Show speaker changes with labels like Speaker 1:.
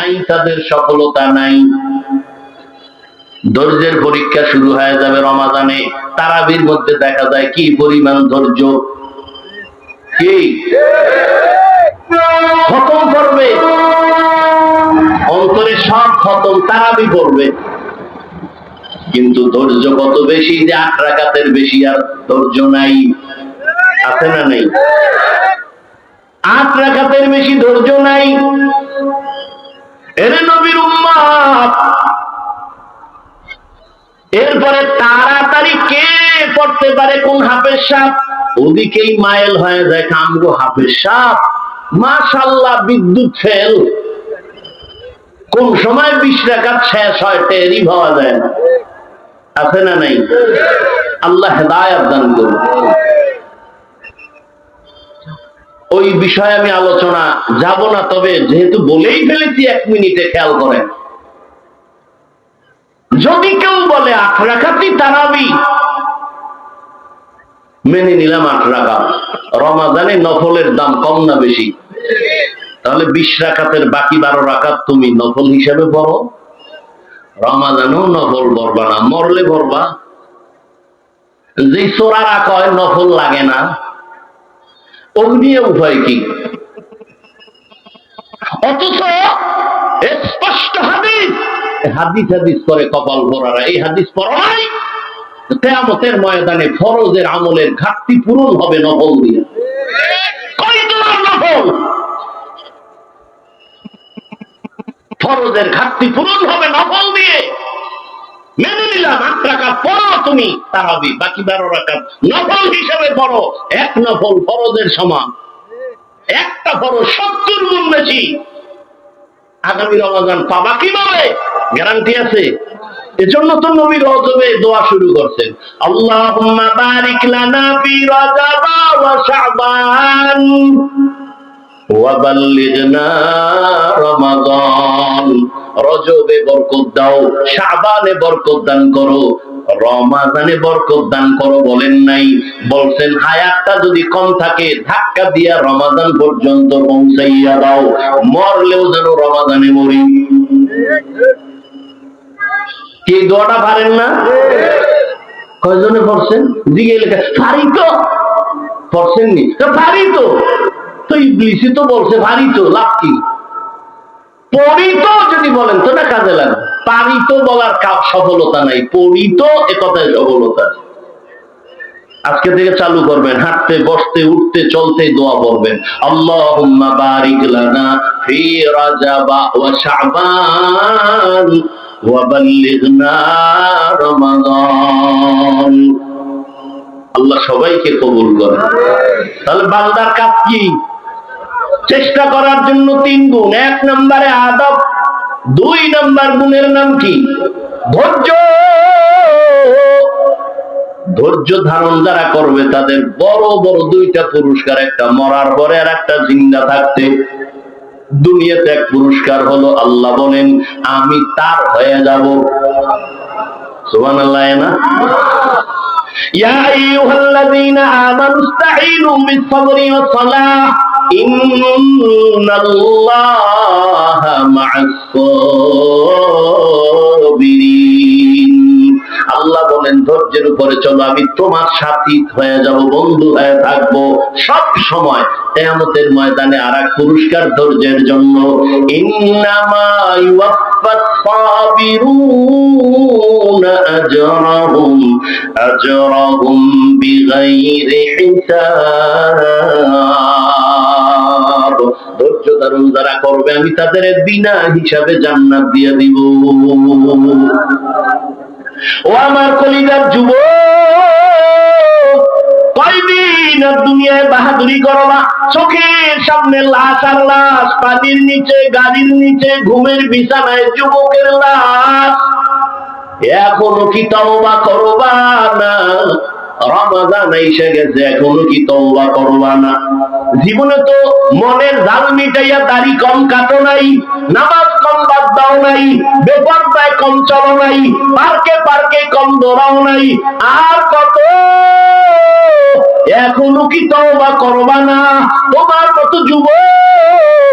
Speaker 1: নাই, তাদের সফলতা নাই। ধৈর্যের পরীক্ষা শুরু হয়ে যাবে রমাদানে তারাবির মধ্যে দেখা যায় কি পরিমাণ ধৈর্য। কি? খতম করবে। অন্তরে সব খতম, তারাবি করবে কিন্তু ধৈর্য কত বেশি যে আট রাকাতের বেশি আর ধৈর্য নাই। আছে না নেই? আট রাকাতের বেশি ধৈর্য এরপরে তাড়াতাড়ি কে পড়তে পারে কোন হাফের সাপ ওদিকেই মাইল হয়ে যায় কামগো হাফের সাপ মাশাল্লাহ বিদ্যুৎ ফেল। কোন সময় বিশ রাকাত শেষ হয়, টেরই পাওয়া যায় না। আছে না নাই? আল্লাহ হেদায়াত দান করুন। ওই বিষয়ে আমি আলোচনা যাব না, তবে যেহেতু বলেই ফেলেছি, এক মিনিটে খেয়াল করেন। যদি কেউ বলে আট রাখাতি তারাবি, মেনে নিলাম আট রাখা। রমাজানে নফলের দাম কম না বেশি? তাহলে বিশ রাখাতের বাকি বারো রাখাত তুমি নফল হিসাবে পড়ো। রমাজানেও নফল পড়বা না, মরলে পড়বা। যে চোরারা কয় নফল লাগে না। অগ্নিয়ে উভয় কি? অথচ স্পষ্ট হাদিস হাদিস হাদিস করে কপাল পরারা এই হাদিস পড়া নাই তেয়ামতের ময়দানে ফরজের আমলের ঘাটতি পূরণ হবে নফল দিয়ে। ফরজের ঘাটতি পূরণ হবে দিয়ে। মেনে নিলাম আট পড়ো তুমি, তারাবি, বাকি বারো হিসেবে পড়ো। এক ফরজের সমান। একটা ফরজ সত্তর গুণ বেশি। আগামী রমাজান পাবা কীভাবে? গ্যারান্টি আছে। এজন্য তো নবী রজবে দোয়া শুরু করছেন। আল্লাহুম্মা বারিক লানা ফি ওয়া শাবান ওয়া বাল্লিগনা রমাদান। রজবে বরকত দাও, শাবানে বরকত দান করো বরকত দান করো বলেন নাই। বলছেন, হায়াতটা যদি কম থাকে, ধাক্কা দিয়া রমাদান পর্যন্ত পৌঁছাইয়া দাও। মরলেও যেন রমাদানে মরি। কি দোয়াটা পারেন না? কয়জনে পড়ছেন? দিকে লেখা পারি তো পড়ছেননি? পারি তো তো ইবলিসি তো বলছে পারি তো লাভ কি? পড়ি তো যদি বলেন, তো না কাজে বলার সফলতা নাই এ কথায় সফলতা আজকে থেকে চালু করবেন, হাঁটতে, বসতে, উঠতে, চলতে দোয়া পড়বেন। আল্লাহুম্মা বারিক লানা ফি ওয়া শাবান। আল্লাহ সবাইকে কবুল করেন। তাহলে বান্দার কাজ কি? চেষ্টা করার জন্য তিন গুণ। এক নম্বরে আদব, দুই নম্বর গুণের নাম কি? ধৈর্য। ধৈর্য ধারণ যারা করবে, তাদের বড় বড় দুইটা পুরস্কার, একটা মরার পরে আর একটা জিন্দা থাকতে। দুনিয়াতে এক পুরস্কার হলো আল্লাহ বলেন আমি তার হয়ে যাব। সুবান আল্লাহ না আল্লাহ বলেন, ধৈর্যের উপরে চলো, আমি তোমার সাথী হয়ে যাব, বন্ধু হয়ে থাকব। সব সময় কেয়ামতের ময়দানে আর এক পুরস্কার ধৈর্যের জন্য। ধৈর্য ধারণ যারা করবে, আমি তাদের বিনা হিসাবে জান্নাত দিয়ে দিব। ও আমার কলিজার যুব কয়দিন আর দুনিয়ায় বাহাদুরি করো না। চোখের সামনে লাশ আর লাশ, পানির নিচে, গাড়ির নিচে, ঘুমের বিছানায় যুবকের লাশ। এখনও কি তাও বা করবা না? রমাজান এসে গেছে, এখনও কি করবা না? জীবনে তো মনের জাল মিটাইয়া দাড়ি কম কাটো নাই, নামাজ কম বাদ দাও নাই, বেপরদায় কম চলো নাই, পার্কে পার্কে কম দৌড়াও নাই, আর কত? এখনও কি তওবা করবা না? তোমার মতো যুবক